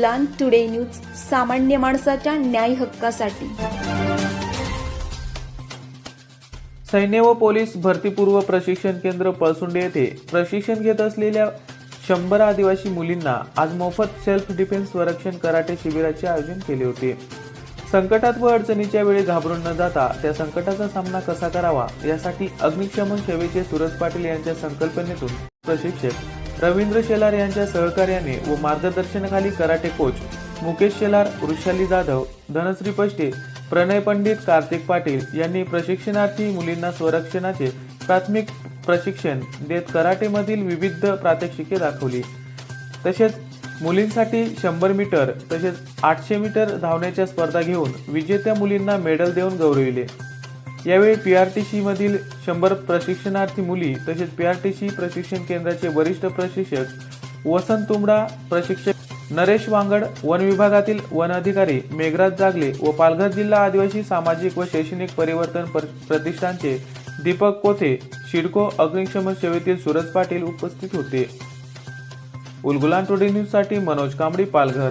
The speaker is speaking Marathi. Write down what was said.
उलगुलान टुडे न्यूज सामान्य माणसाच्या न्याय हक्कासाठी. सैन्य व पोलीस भरतीपूर्व प्रशिक्षण केंद्र पळसुंडे येथे प्रशिक्षण घेत असलेल्या शंभर आदिवासी मुलींना आज मोफत सेल्फ डिफेन्स संरक्षण कराटे शिबिराचे आयोजन केले होते. संकटात व अडचणीच्या वेळी घाबरून न जाता त्या संकटाचा सामना कसा करावा यासाठी अग्निशमन सेवेचे सुरज पाटील यांच्या संकल्पनेतून प्रशिक्षक रवींद्र शेलार यांच्या सहकार्याने व मार्गदर्शनाखाली कराटे कोच मुकेश शेलार वृषाली जाधव धनश्री पष्टे प्रणय पंडित कार्तिक पाटील यांनी प्रशिक्षणार्थी मुलींना स्वरक्षणाचे प्राथमिक प्रशिक्षण देत कराटेमधील विविध प्रात्यक्षिके दाखवली. तसेच मुलींसाठी शंभर मीटर तसेच आठशे मीटर धावण्याच्या स्पर्धा घेऊन विजेत्या मुलींना मेडल देऊन गौरविले. यावेळी पी आर टी मधील शंभर प्रशिक्षणार्थी मुली तसेच पी आर टी सी प्रशिक्षण केंद्राचे वरिष्ठ प्रशिक्षक वसंत तुमडा प्रशिक्षक नरेश वांगड वन विभागातील वन अधिकारी मेघराज जागले व पालघर जिल्हा आदिवासी सामाजिक व शैक्षणिक परिवर्तन प्रतिष्ठानचे दीपक कोथे शिडको अग्निशमन सेवेतील सूरज पाटील उपस्थित होते. उलगुलान टुडे न्यूजसाठी मनोज कांबडी पालघर.